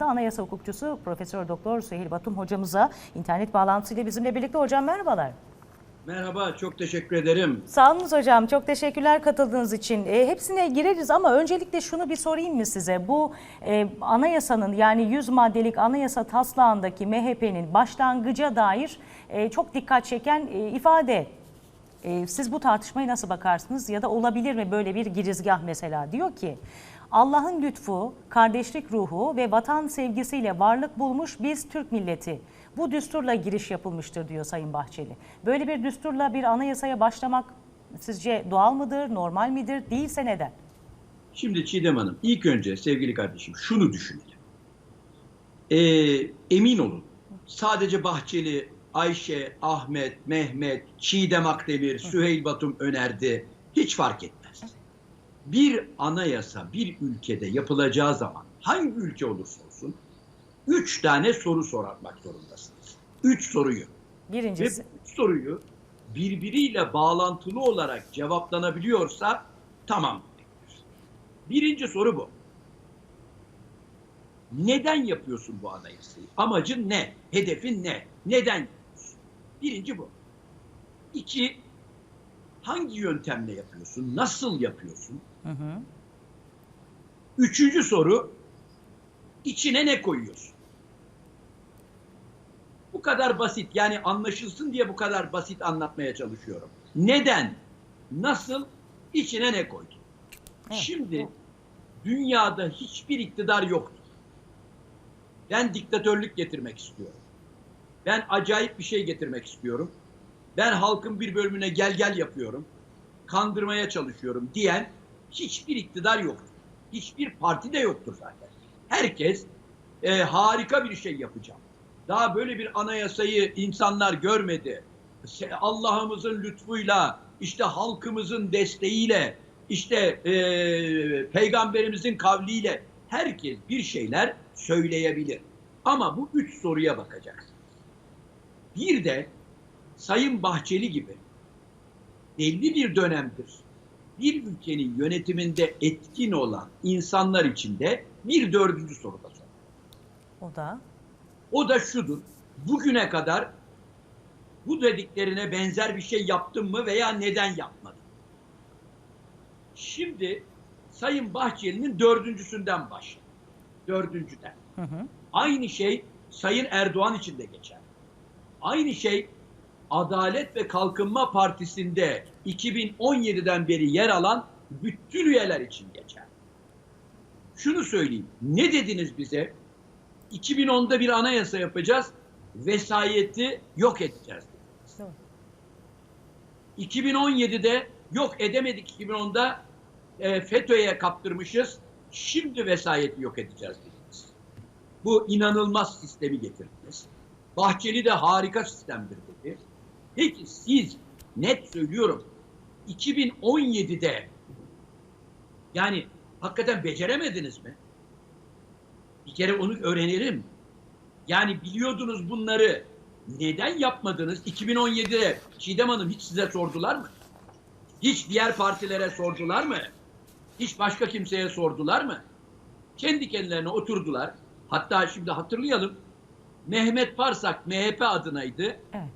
Anayasa hukukçusu Profesör Doktor Süheyl Batum hocamıza internet bağlantısıyla bizimle birlikte hocam merhabalar. Merhaba, çok teşekkür ederim. Sağ olunuz hocam. Çok teşekkürler katıldığınız için. E, hepsine gireriz ama öncelikle şunu bir sorayım mı size? Bu e, anayasanın yani 100 maddelik anayasa taslağındaki MHP'nin başlangıca dair e, çok dikkat çeken e, ifade. E, siz bu tartışmayı nasıl bakarsınız ya da olabilir mi böyle bir girizgah mesela? Diyor ki Allah'ın lütfu, kardeşlik ruhu ve vatan sevgisiyle varlık bulmuş biz Türk milleti. Bu düsturla giriş yapılmıştır diyor Sayın Bahçeli. Böyle bir düsturla bir anayasaya başlamak sizce doğal mıdır, normal midir? Değilse neden? Şimdi Çiğdem Hanım, ilk önce sevgili kardeşim şunu düşünelim. Ee, emin olun, sadece Bahçeli, Ayşe, Ahmet, Mehmet, Çiğdem Akdemir, Süheyl Batum önerdi. Hiç fark etmez. Bir anayasa bir ülkede yapılacağı zaman hangi ülke olursa olsun üç tane soru sormak zorundasınız. Üç soruyu. Ve Birincisi, bu üç soruyu birbiriyle bağlantılı olarak cevaplanabiliyorsa tamam. Birinci soru bu. Neden yapıyorsun bu anayasayı? Amacın ne? Hedefin ne? Neden yapıyorsun? Birinci bu. İki, hangi yöntemle yapıyorsun? Nasıl yapıyorsun? Hı hı. Üçüncü soru, içine ne koyuyorsun? Bu kadar basit yani anlaşılsın diye bu kadar basit anlatmaya çalışıyorum. Neden, nasıl, içine ne koydun? Evet. Şimdi dünyada hiçbir iktidar yoktur. Ben diktatörlük getirmek istiyorum. Ben acayip bir şey getirmek istiyorum. Ben halkın bir bölümüne gel gel yapıyorum. Kandırmaya çalışıyorum diyen hiçbir iktidar yoktur. Hiçbir parti de yoktur zaten. Herkes e, harika bir şey yapacağım. Daha böyle bir anayasayı insanlar görmedi. Allah'ımızın lütfuyla, işte halkımızın desteğiyle, işte e, peygamberimizin kavliyle herkes bir şeyler söyleyebilir. Ama bu üç soruya bakacaksınız. Bir de Sayın Bahçeli gibi belli bir dönemdir bir ülkenin yönetiminde etkin olan insanlar içinde bir dördüncü soru da sor. o da O da şudur. Bugüne kadar bu dediklerine benzer bir şey yaptım mı veya neden yapmadım? Şimdi Sayın Bahçeli'nin dördüncüsünden başla. Dördüncüden. hı hı. Aynı şey Sayın Erdoğan için de geçer. Aynı şey Adalet ve Kalkınma Partisi'nde 2017'den beri yer alan bütün üyeler için geçer. Şunu söyleyeyim. Ne dediniz bize? 2010'da bir anayasa yapacağız. Vesayeti yok edeceğiz. dediniz. Doğru. 2017'de yok edemedik 2010'da e, FETÖ'ye kaptırmışız. Şimdi vesayeti yok edeceğiz dediniz. Bu inanılmaz sistemi getirdiniz. Bahçeli de harika sistemdir dedi. Peki siz net söylüyorum 2017'de yani hakikaten beceremediniz mi? Bir kere onu öğrenelim. Yani biliyordunuz bunları. Neden yapmadınız? 2017'de Çiğdem Hanım hiç size sordular mı? Hiç diğer partilere sordular mı? Hiç başka kimseye sordular mı? Kendi kendilerine oturdular. Hatta şimdi hatırlayalım. Mehmet Farsak MHP adınaydı. Evet.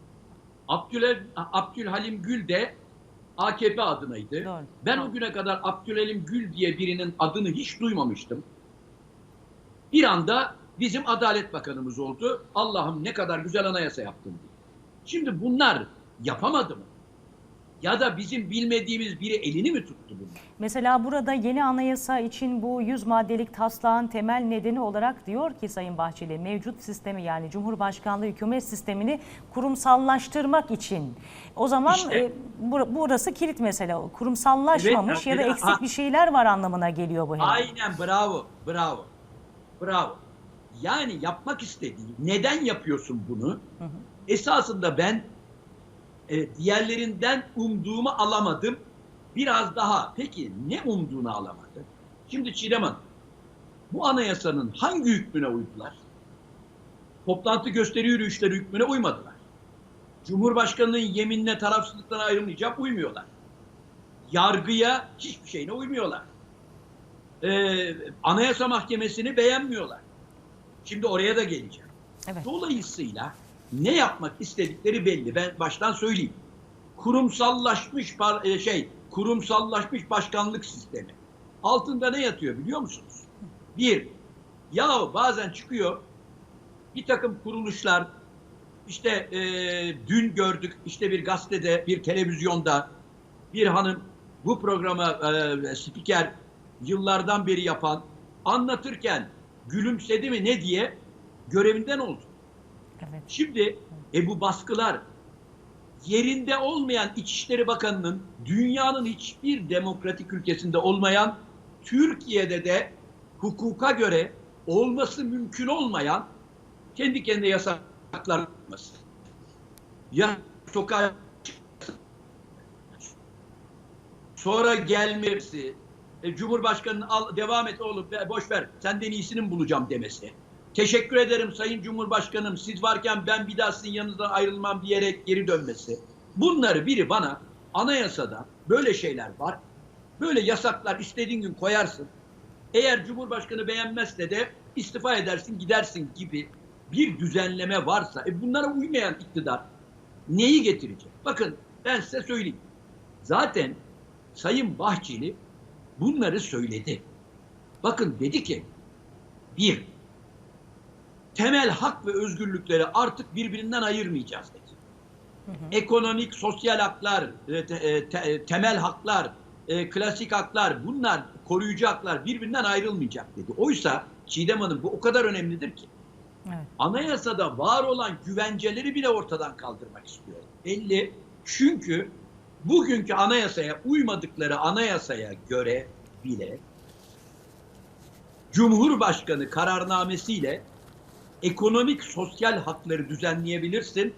Abdüle, Abdülhalim Gül de AKP adınaydı. Doğru. Ben Doğru. o güne kadar Abdülhalim Gül diye birinin adını hiç duymamıştım. Bir anda bizim Adalet Bakanımız oldu. Allah'ım ne kadar güzel anayasa yaptın diye. Şimdi bunlar yapamadı mı? Ya da bizim bilmediğimiz biri elini mi tuttu bunlar? Mesela burada yeni anayasa için bu 100 maddelik taslağın temel nedeni olarak diyor ki Sayın Bahçeli mevcut sistemi yani Cumhurbaşkanlığı hükümet sistemini kurumsallaştırmak için. O zaman İşte. e, bur- burası kilit mesele. Kurumsallaşmamış Evet, ya da eksik ha. bir şeyler var anlamına geliyor bu herhalde. Aynen bravo, bravo, bravo. Yani yapmak istediği, neden yapıyorsun bunu? Esasında ben e, diğerlerinden umduğumu alamadım. Biraz daha, peki ne umduğunu alamadı? Şimdi Çiğdem Hanım, bu anayasanın hangi hükmüne uydular? Toplantı gösteri yürüyüşleri hükmüne uymadılar. Cumhurbaşkanının yeminine tarafsızlıktan ayrılmayacak uymuyorlar. Yargıya hiçbir şeyine uymuyorlar. Ee, Anayasa Mahkemesi'ni beğenmiyorlar. Şimdi oraya da geleceğim. Evet. Dolayısıyla ne yapmak istedikleri belli. Ben baştan söyleyeyim. Kurumsallaşmış e, şey, kurumsallaşmış başkanlık sistemi. Altında ne yatıyor biliyor musunuz? Bir, ya bazen çıkıyor bir takım kuruluşlar işte e, dün gördük işte bir gazetede, bir televizyonda bir hanım bu programa e, spiker yıllardan beri yapan anlatırken gülümsedi mi ne diye görevinden oldu. Şimdi e bu baskılar yerinde olmayan İçişleri Bakanı'nın dünyanın hiçbir demokratik ülkesinde olmayan Türkiye'de de hukuka göre olması mümkün olmayan kendi kendine yasaklar yapması. Ya sokağa sonra gelmesi, e, Cumhurbaşkanı'nın al devam et oğlum boş ver senden iyisini bulacağım demesi. Teşekkür ederim Sayın Cumhurbaşkanım siz varken ben bir daha sizin yanınızdan ayrılmam diyerek geri dönmesi. Bunları biri bana anayasada böyle şeyler var. Böyle yasaklar istediğin gün koyarsın. Eğer Cumhurbaşkanı beğenmezse de istifa edersin gidersin gibi bir düzenleme varsa e bunlara uymayan iktidar neyi getirecek? Bakın ben size söyleyeyim. Zaten Sayın Bahçeli bunları söyledi. Bakın dedi ki bir, temel hak ve özgürlükleri artık birbirinden ayırmayacağız dedi. Ekonomik, sosyal haklar, e, te- e, te- e, temel haklar, e, klasik haklar bunlar koruyucu haklar birbirinden ayrılmayacak dedi. Oysa Çiğdem Hanım bu o kadar önemlidir ki Evet. anayasada var olan güvenceleri bile ortadan kaldırmak istiyor. Belli. Çünkü bugünkü anayasaya uymadıkları anayasaya göre bile Cumhurbaşkanı kararnamesiyle ekonomik sosyal hakları düzenleyebilirsin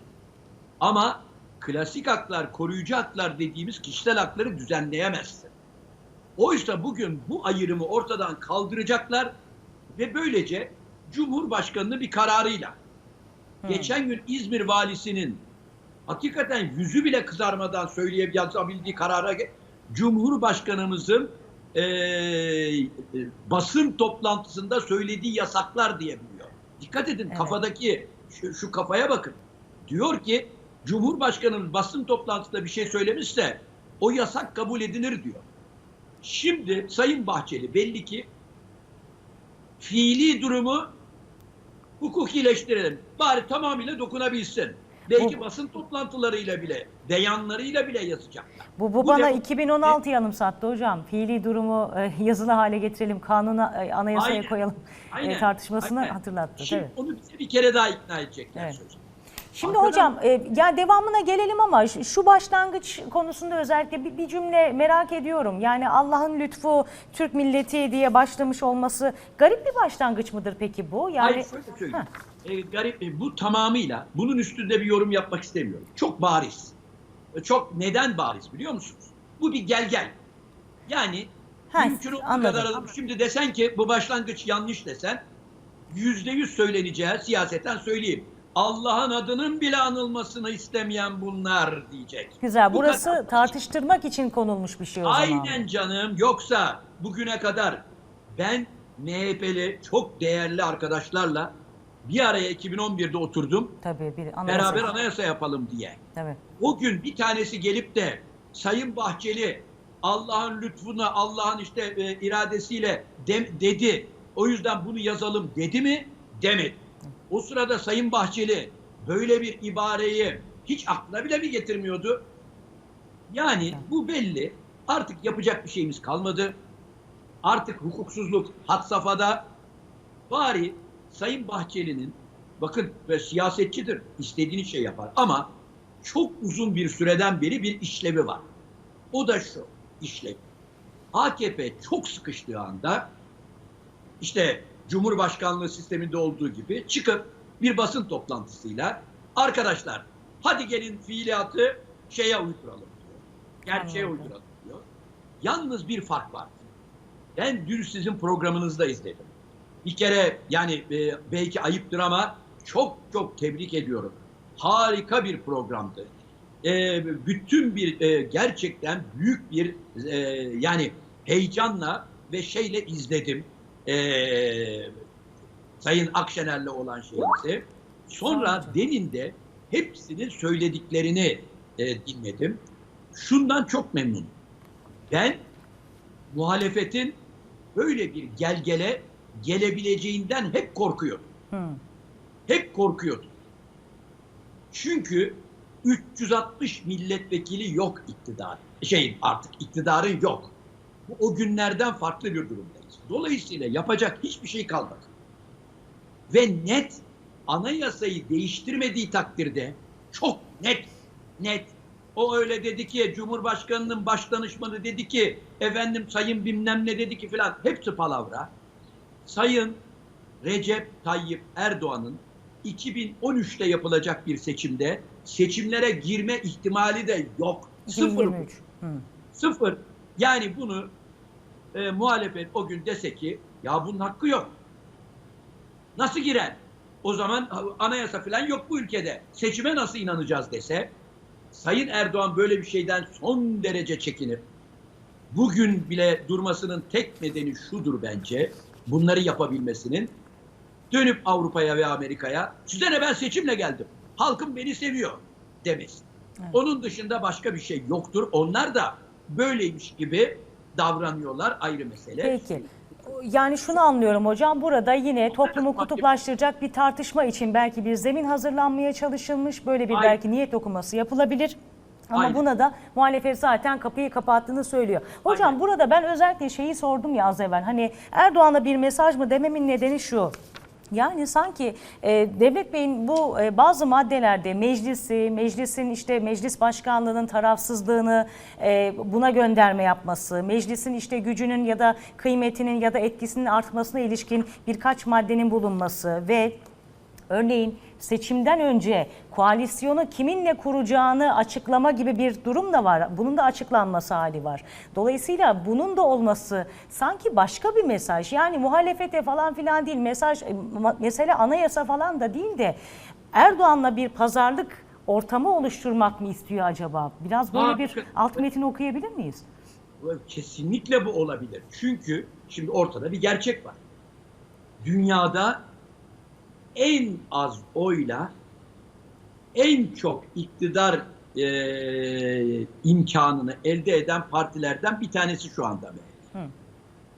ama klasik haklar, koruyucu haklar dediğimiz kişisel hakları düzenleyemezsin. Oysa bugün bu ayrımı ortadan kaldıracaklar ve böylece Cumhurbaşkanı'nın bir kararıyla geçen gün İzmir valisinin hakikaten yüzü bile kızarmadan söyleyip yazabildiği karara Cumhurbaşkanımızın eee, basın toplantısında söylediği yasaklar diyebiliyor. Dikkat edin Evet. kafadaki şu, şu kafaya bakın. Diyor ki Cumhurbaşkanımız basın toplantısında bir şey söylemişse o yasak kabul edilir diyor. Şimdi Sayın Bahçeli belli ki fiili durumu hukukileştirelim. Bari tamamıyla dokunabilsin. Belki Bu- basın toplantılarıyla bile, beyanlarıyla bile yazacaklar. Bu, bu Bu bana demo- 2016 yanımsattı hocam. Fiili durumu e, yazılı hale getirelim, kanuna, e, anayasaya Aynen. koyalım e, Aynen, tartışmasını aynen. hatırlattı. Şimdi evet. onu bize bir kere daha ikna edecekler Evet. sözüm. Şimdi Arkadan- hocam e, ya devamına gelelim ama şu, şu başlangıç konusunda özellikle bir, bir cümle merak ediyorum. Yani Allah'ın lütfu Türk milleti diye başlamış olması garip bir başlangıç mıdır peki bu? Yani Hayır şöyle söyleyeyim. E, garip, e, bu tamamıyla bunun üstünde bir yorum yapmak istemiyorum. Çok bariz. E, Çok neden bariz biliyor musunuz? Bu bir gel gel. Yani Ha, mümkün olduğu kadar şimdi desen ki bu başlangıç yanlış desen yüzde yüz söyleneceği siyaseten söyleyeyim. Allah'ın adının bile anılmasını istemeyen bunlar diyecek. güzel. Bu Burası kadar. tartıştırmak için konulmuş bir şey o zaman. Aynen canım. Yoksa bugüne kadar ben MHP'li çok değerli arkadaşlarla bir araya 2011'de oturdum. Tabii bir anayasa. Beraber anayasa yapalım diye. Tabii. O gün bir tanesi gelip de Sayın Bahçeli Allah'ın lütfuna, Allah'ın işte e, iradesiyle dem- dedi. O yüzden bunu yazalım dedi mi? Demedi. O sırada Sayın Bahçeli böyle bir ibareyi hiç aklına bile mi getirmiyordu? Yani bu belli. Artık yapacak bir şeyimiz kalmadı. Artık hukuksuzluk had safhada. Bari Sayın Bahçeli'nin bakın ve siyasetçidir. istediğini şey yapar ama çok uzun bir süreden beri bir işlevi var. O da şu işlev. AKP çok sıkıştığı anda işte Cumhurbaşkanlığı sisteminde olduğu gibi çıkıp bir basın toplantısıyla arkadaşlar hadi gelin fiiliyatı şeye uyduralım diyor. Gerçeğe Anladım. uyduralım diyor. Yalnız bir fark var. Ben dün sizin programınızda izledim. Bir kere yani e, belki ayıptır ama çok çok tebrik ediyorum. Harika bir programdı. E, bütün bir e, gerçekten büyük bir e, yani heyecanla ve şeyle izledim. E, Sayın Akşener'le olan şeyimizi. Sonra demin de hepsinin söylediklerini e, dinledim. Şundan çok memnunum. Ben muhalefetin böyle bir gelgele gelebileceğinden hep korkuyordum. Hı. Hep korkuyordum. Çünkü 360 milletvekili yok iktidar. Şey artık iktidarın yok. Bu o günlerden farklı bir durumdayız. Dolayısıyla yapacak hiçbir şey kalmadı. Ve net anayasayı değiştirmediği takdirde çok net net o öyle dedi ki Cumhurbaşkanının baş danışmanı dedi ki efendim sayın bilmem ne dedi ki filan hepsi palavra. Sayın Recep Tayyip Erdoğan'ın 2013'te yapılacak bir seçimde seçimlere girme ihtimali de yok. Sıfır. 2023. Hı. Sıfır. Yani bunu e, muhalefet o gün dese ki ya bunun hakkı yok. Nasıl girer? O zaman anayasa falan yok bu ülkede. Seçime nasıl inanacağız dese Sayın Erdoğan böyle bir şeyden son derece çekinir. Bugün bile durmasının tek nedeni şudur bence. Bunları yapabilmesinin dönüp Avrupa'ya ve Amerika'ya size ne ben seçimle geldim. Halkım beni seviyor demesin. Evet. Onun dışında başka bir şey yoktur. Onlar da böyleymiş gibi davranıyorlar ayrı mesele. Peki. Yani şunu anlıyorum hocam burada yine toplumu kutuplaştıracak bir tartışma için belki bir zemin hazırlanmaya çalışılmış. Böyle bir belki niyet okuması yapılabilir. Ama Aynen. buna da muhalefet zaten kapıyı kapattığını söylüyor. Hocam Aynen. burada ben özellikle şeyi sordum ya az evvel. Hani Erdoğan'a bir mesaj mı dememin nedeni şu. Yani sanki e, Devlet Bey'in bu e, bazı maddelerde meclisi, meclisin işte meclis başkanlığının tarafsızlığını e, buna gönderme yapması, meclisin işte gücünün ya da kıymetinin ya da etkisinin artmasına ilişkin birkaç maddenin bulunması ve Örneğin seçimden önce koalisyonu kiminle kuracağını açıklama gibi bir durum da var. Bunun da açıklanması hali var. Dolayısıyla bunun da olması sanki başka bir mesaj. Yani muhalefete falan filan değil mesaj mesele anayasa falan da değil de Erdoğan'la bir pazarlık ortamı oluşturmak mı istiyor acaba? Biraz böyle bir alt metin okuyabilir miyiz? Kesinlikle bu olabilir. Çünkü şimdi ortada bir gerçek var. Dünyada en az oyla en çok iktidar e, imkanını elde eden partilerden bir tanesi şu anda MHP. Hı.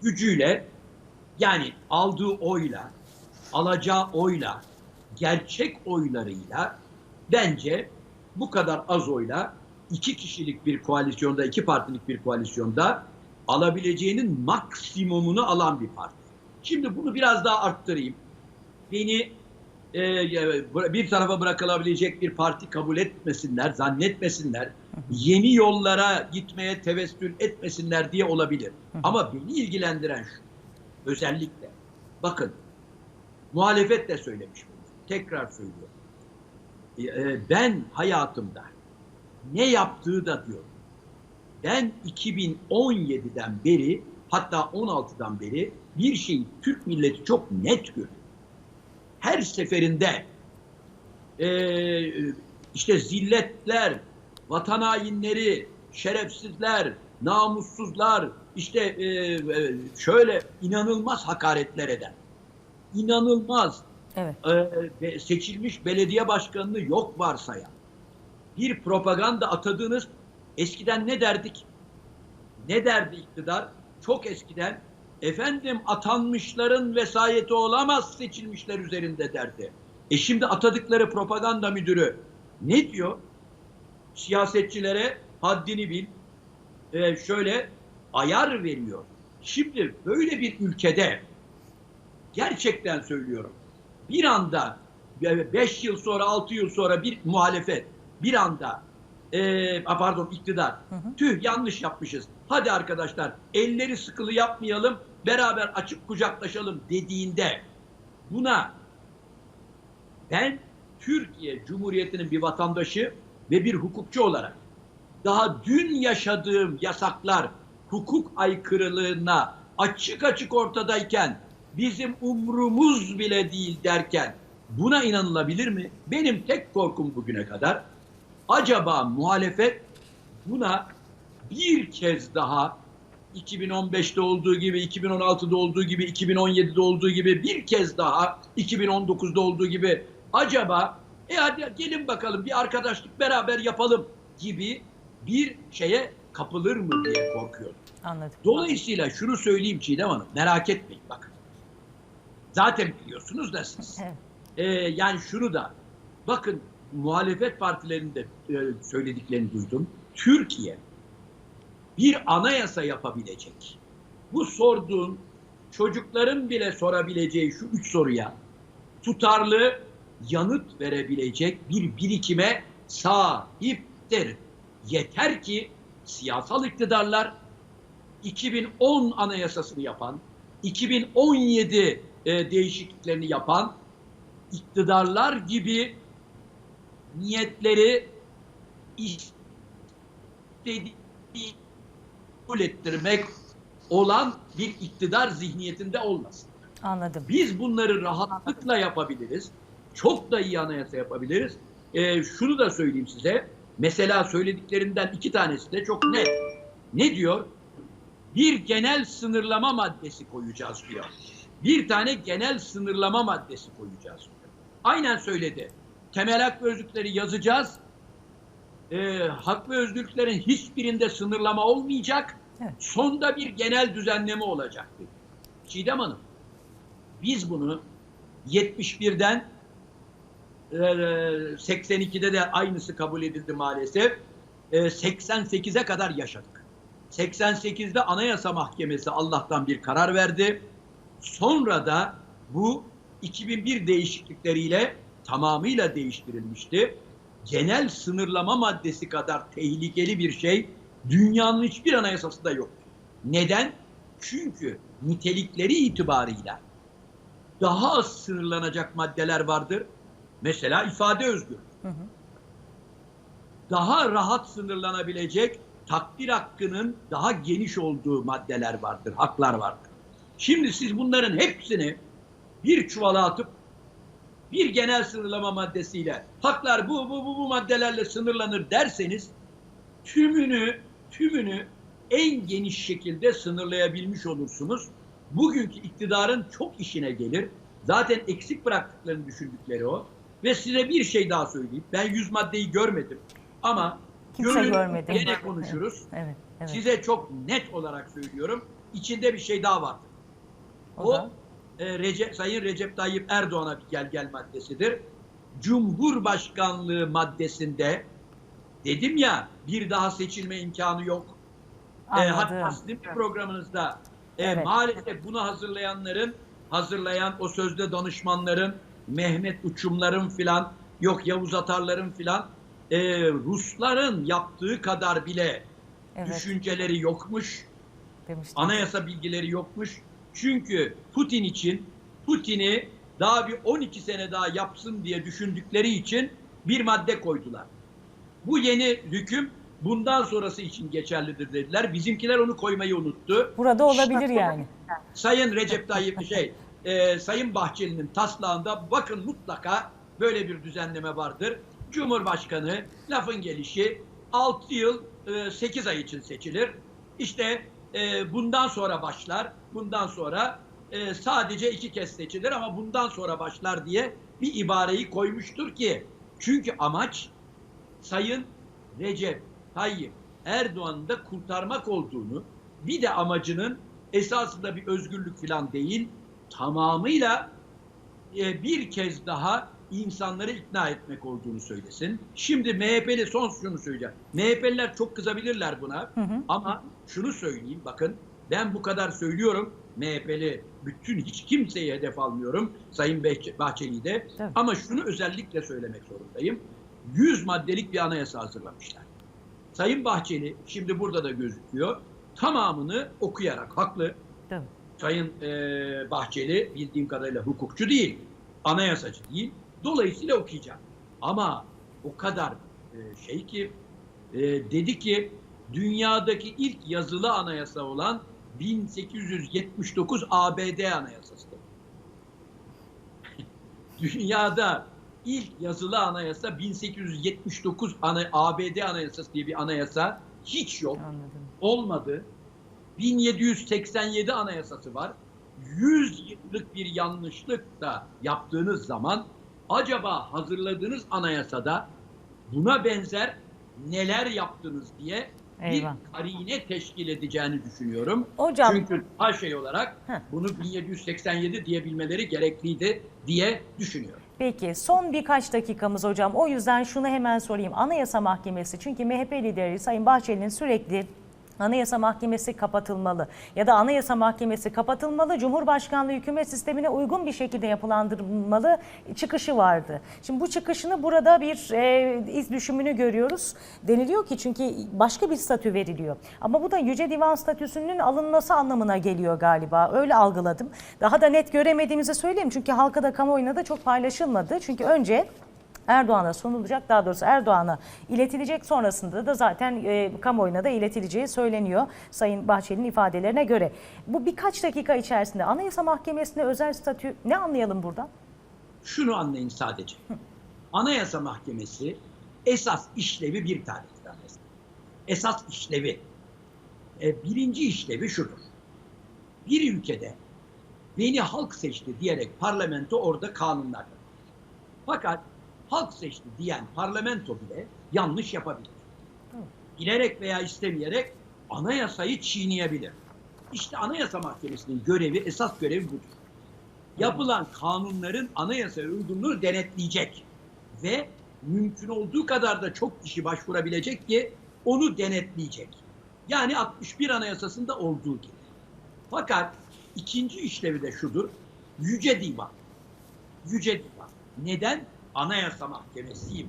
Gücüyle yani aldığı oyla, alacağı oyla, gerçek oylarıyla bence bu kadar az oyla iki kişilik bir koalisyonda, iki partilik bir koalisyonda alabileceğinin maksimumunu alan bir parti. Şimdi bunu biraz daha arttırayım. Beni e, bir tarafa bırakılabilecek bir parti kabul etmesinler, zannetmesinler. Yeni yollara gitmeye tevessül etmesinler diye olabilir. Ama beni ilgilendiren şu. Özellikle. Bakın. Muhalefet de söylemiş bunu. Tekrar söylüyorum. E, e, ben hayatımda ne yaptığı da diyorum. Ben 2017'den beri hatta 16'dan beri bir şeyi Türk milleti çok net görüyor. Her seferinde e, işte zilletler, vatan hainleri, şerefsizler, namussuzlar, işte e, e, şöyle inanılmaz hakaretler eden, inanılmaz Evet. e, seçilmiş belediye başkanını yok varsayan bir propaganda atadığınız eskiden ne derdik? Ne derdi iktidar? Çok eskiden efendim atanmışların vesayeti olamaz seçilmişler üzerinde derdi. E şimdi atadıkları propaganda müdürü ne diyor? Siyasetçilere haddini bil, e, şöyle ayar veriyor. Şimdi böyle bir ülkede gerçekten söylüyorum bir anda 5 yıl sonra 6 yıl sonra bir muhalefet bir anda e, pardon iktidar tüh yanlış yapmışız hadi arkadaşlar elleri sıkılı yapmayalım beraber açıp kucaklaşalım dediğinde buna ben Türkiye Cumhuriyeti'nin bir vatandaşı ve bir hukukçu olarak daha dün yaşadığım yasaklar hukuk aykırılığına açık açık ortadayken bizim umrumuz bile değil derken buna inanılabilir mi? Benim tek korkum bugüne kadar acaba muhalefet buna bir kez daha 2015'te olduğu gibi, 2016'da olduğu gibi, 2017'de olduğu gibi bir kez daha 2019'da olduğu gibi acaba e hadi gelin bakalım bir arkadaşlık beraber yapalım gibi bir şeye kapılır mı diye korkuyorum. Anladım. Dolayısıyla şunu söyleyeyim Çiğdem Hanım, merak etmeyin bakın. Zaten biliyorsunuz da siz. Evet. Ee, yani şunu da, bakın muhalefet partilerinde e, söylediklerini duydum. Türkiye bir anayasa yapabilecek. Bu sorduğun çocukların bile sorabileceği şu üç soruya tutarlı yanıt verebilecek bir birikime sahiptir. Yeter ki siyasal iktidarlar 2010 anayasasını yapan, 2017 e, değişikliklerini yapan iktidarlar gibi niyetleri istediği kabul ettirmek olan bir iktidar zihniyetinde olmasın. Anladım. Biz bunları rahatlıkla yapabiliriz. Çok da iyi anayasa yapabiliriz. Ee, şunu da söyleyeyim size. Mesela söylediklerinden iki tanesi de çok net. Ne diyor? Bir genel sınırlama maddesi koyacağız diyor. Bir tane genel sınırlama maddesi koyacağız diyor. Aynen söyledi. Temel hak ve özgürlükleri yazacağız. Ee, hak ve özgürlüklerin hiçbirinde sınırlama olmayacak. Evet. Sonda bir genel düzenleme olacak dedi. Çiğdem Hanım, biz bunu 71'den e, 82'de de aynısı kabul edildi maalesef. E, 88'e kadar yaşadık. 88'de Anayasa Mahkemesi Allah'tan bir karar verdi. Sonra da bu 2001 değişiklikleriyle tamamıyla değiştirilmişti. Genel sınırlama maddesi kadar tehlikeli bir şey dünyanın hiçbir anayasasında yok. Neden? Çünkü nitelikleri itibarıyla daha az sınırlanacak maddeler vardır. Mesela ifade özgürlüğü. Hı hı. Daha rahat sınırlanabilecek takdir hakkının daha geniş olduğu maddeler vardır, haklar vardır. Şimdi siz bunların hepsini bir çuvala atıp bir genel sınırlama maddesiyle haklar bu bu bu bu maddelerle sınırlanır derseniz tümünü tümünü en geniş şekilde sınırlayabilmiş olursunuz. Bugünkü iktidarın çok işine gelir. Zaten eksik bıraktıklarını düşündükleri o. Ve size bir şey daha söyleyeyim. Ben yüz maddeyi görmedim. Ama Kimse görün, görmedi. Gene konuşuruz. Evet, evet. Size çok net olarak söylüyorum. İçinde bir şey daha vardır. o, O da e, Recep, Sayın Recep Tayyip Erdoğan'a bir gel gel maddesidir. Cumhurbaşkanlığı maddesinde dedim ya bir daha seçilme imkanı yok. E, anladım. hatta sizin programınızda e, Evet. maalesef bunu hazırlayanların, hazırlayan o sözde danışmanların, Mehmet Uçumların filan, yok Yavuz Atarların filan, e, Rusların yaptığı kadar bile evet, düşünceleri yokmuş, demiştim. anayasa bilgileri yokmuş. Çünkü Putin için, Putin'i daha bir 12 sene daha yapsın diye düşündükleri için bir madde koydular. Bu yeni hüküm bundan sonrası için geçerlidir dediler. Bizimkiler onu koymayı unuttu. Burada olabilir yani. Sayın Recep Tayyip şey, e, Sayın Bahçeli'nin taslağında bakın mutlaka böyle bir düzenleme vardır. Cumhurbaşkanı lafın gelişi 6 yıl e, 8 ay için seçilir. İşte e, bundan sonra başlar. Bundan sonra e, sadece iki kez seçilir ama bundan sonra başlar diye bir ibareyi koymuştur ki çünkü amaç Sayın Recep Tayyip Erdoğan'ı da kurtarmak olduğunu bir de amacının esasında bir özgürlük falan değil tamamıyla e, bir kez daha insanları ikna etmek olduğunu söylesin. Şimdi MHP'li son şunu söyleyeceğim. MHP'liler çok kızabilirler buna Hı hı. ama şunu söyleyeyim bakın ben bu kadar söylüyorum MHP'li bütün hiç kimseyi hedef almıyorum Sayın Bahç- Bahçeli'yi de Tabii. ama şunu özellikle söylemek zorundayım. 100 maddelik bir anayasa hazırlamışlar. Sayın Bahçeli şimdi burada da gözüküyor. Tamamını okuyarak haklı. Tabii. Sayın e, Bahçeli bildiğim kadarıyla hukukçu değil, anayasacı değil. Dolayısıyla okuyacak. Ama o kadar e, şey ki e, dedi ki dünyadaki ilk yazılı anayasa olan 1879 ABD anayasasıdır. Dünyada ilk yazılı anayasa 1879 ana, ABD anayasası diye bir anayasa hiç yok Anladım. olmadı. 1787 anayasası var. 100 yıllık bir yanlışlık da yaptığınız zaman acaba hazırladığınız anayasada buna benzer neler yaptınız diye Eyvah. bir karine teşkil edeceğini düşünüyorum. Hocam- Çünkü her şey olarak Heh. bunu 1787 diyebilmeleri gerekliydi diye düşünüyorum. Peki son birkaç dakikamız hocam. O yüzden şunu hemen sorayım. Anayasa Mahkemesi çünkü MHP lideri Sayın Bahçeli'nin sürekli Anayasa Mahkemesi kapatılmalı ya da Anayasa Mahkemesi kapatılmalı, Cumhurbaşkanlığı hükümet sistemine uygun bir şekilde yapılandırılmalı çıkışı vardı. Şimdi bu çıkışını burada bir e, iz düşümünü görüyoruz. Deniliyor ki çünkü başka bir statü veriliyor. Ama bu da Yüce Divan statüsünün alınması anlamına geliyor galiba. Öyle algıladım. Daha da net göremediğimizi söyleyeyim çünkü halka da kamuoyuna da çok paylaşılmadı. Çünkü önce Erdoğan'a sunulacak daha doğrusu Erdoğan'a iletilecek sonrasında da zaten e, kamuoyuna da iletileceği söyleniyor Sayın Bahçeli'nin ifadelerine göre. Bu birkaç dakika içerisinde Anayasa Mahkemesi'ne özel statü ne anlayalım buradan? Şunu anlayın sadece. Anayasa Mahkemesi esas işlevi bir tanedir anayasa. Esas işlevi. E, birinci işlevi şudur. Bir ülkede beni halk seçti diyerek parlamento orada kanunlar yapar. Fakat halk seçti diyen parlamento bile yanlış yapabilir. Bilerek veya istemeyerek anayasayı çiğneyebilir. İşte Anayasa Mahkemesi'nin görevi, esas görevi budur yapılan kanunların anayasaya uygunluğunu denetleyecek ve mümkün olduğu kadar da çok kişi başvurabilecek ki onu denetleyecek. Yani 61 anayasasında olduğu gibi. Fakat ikinci işlevi de şudur. Yüce Divan. Yüce Divan. Neden? Anayasa Mahkemesi'yim.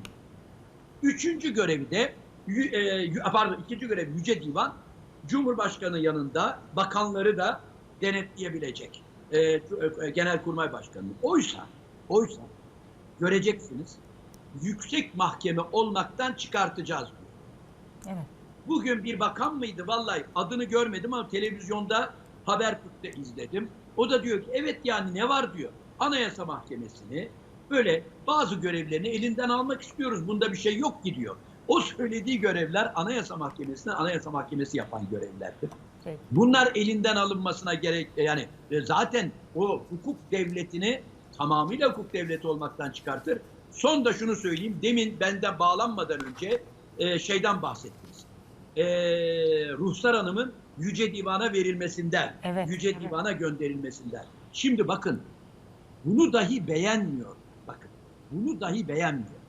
Üçüncü görevi de e, yü- pardon ikinci görev Yüce Divan Cumhurbaşkanı yanında bakanları da denetleyebilecek. E, e, Genelkurmay Başkanı. Oysa oysa göreceksiniz yüksek mahkeme olmaktan çıkartacağız diyor. Evet. Bugün bir bakan mıydı vallahi adını görmedim ama televizyonda Habertürk'te izledim. O da diyor ki evet yani ne var diyor. Anayasa Mahkemesi'ni böyle bazı görevlerini elinden almak istiyoruz. Bunda bir şey yok ki diyor. O söylediği görevler Anayasa Mahkemesi'ne Anayasa Mahkemesi yapan görevlerdir. Peki. Bunlar elinden alınmasına gerek yani e, zaten o hukuk devletini tamamıyla hukuk devleti olmaktan çıkartır. Son da şunu söyleyeyim. Demin benden bağlanmadan önce e, şeyden bahsettiniz. E, Ruhsar Hanım'ın Yüce Divan'a verilmesinden, Evet, Yüce evet. Divan'a gönderilmesinden. Şimdi bakın bunu dahi beğenmiyor. Bunu dahi beğenmiyor.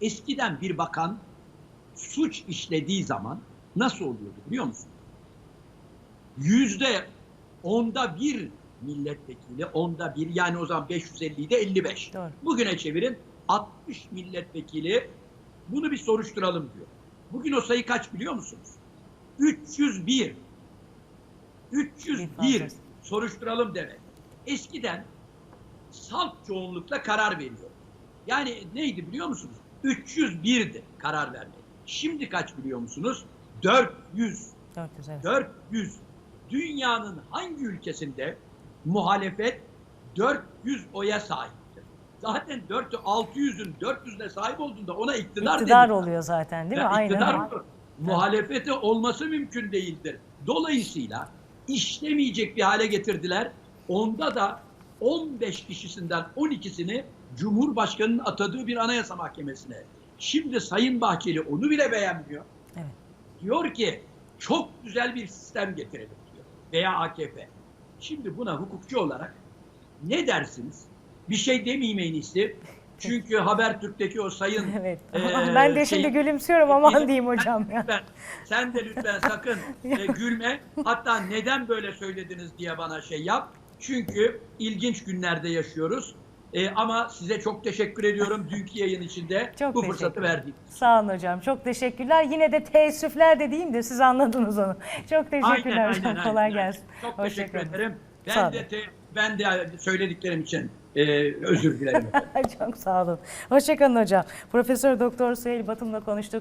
Eskiden bir bakan suç işlediği zaman nasıl oluyordu biliyor musun? yüzde onda bir milletvekili, onda bir yani o zaman 550'de 55. Doğru. Bugüne çevirin 60 milletvekili bunu bir soruşturalım diyor. Bugün o sayı kaç biliyor musunuz? 301. 301 fazlası. soruşturalım demek. Eskiden salt çoğunlukla karar veriyor. Yani neydi biliyor musunuz? 301'di karar vermek. Şimdi kaç biliyor musunuz? 400. 400 evet. 400. Dünyanın hangi ülkesinde muhalefet 400 oya sahiptir? Zaten 4 600'ün 400'üne sahip olduğunda ona iktidar, İktidar denir. oluyor zaten değil mi? Ya Aynen. iktidar öyle. olur. Muhalefete olması mümkün değildir. Dolayısıyla işlemeyecek bir hale getirdiler. Onda da 15 kişisinden 12'sini Cumhurbaşkanı'nın atadığı bir anayasa mahkemesine. Şimdi Sayın Bahçeli onu bile beğenmiyor. Evet. Diyor ki çok güzel bir sistem getirelim diyor. Veya AKP. Şimdi buna hukukçu olarak ne dersiniz? Bir şey demeyeyim en iyisi. Çünkü Habertürk'teki o sayın Evet. eee, ben de şey- şimdi gülümsüyorum aman Benim- diyeyim hocam ya. Lütfen, sen de lütfen sakın e, gülme. Hatta neden böyle söylediniz diye bana şey yap. Çünkü ilginç günlerde yaşıyoruz. E, ama size çok teşekkür ediyorum dünkü yayın içinde Çok bu fırsatı verdiğiniz. Sağ olun hocam. Çok teşekkürler. Yine de teessüfler de diyeyim de siz anladınız onu. Çok teşekkürler hocam. Kolay aynen. gelsin. Çok Hoşça teşekkür kalın. ederim. Ben de te- ben de söylediklerim için e, özür dilerim. Çok sağ olun. Hoşçakalın hocam. Profesör Doktor Süheyl Batım'la konuştuk.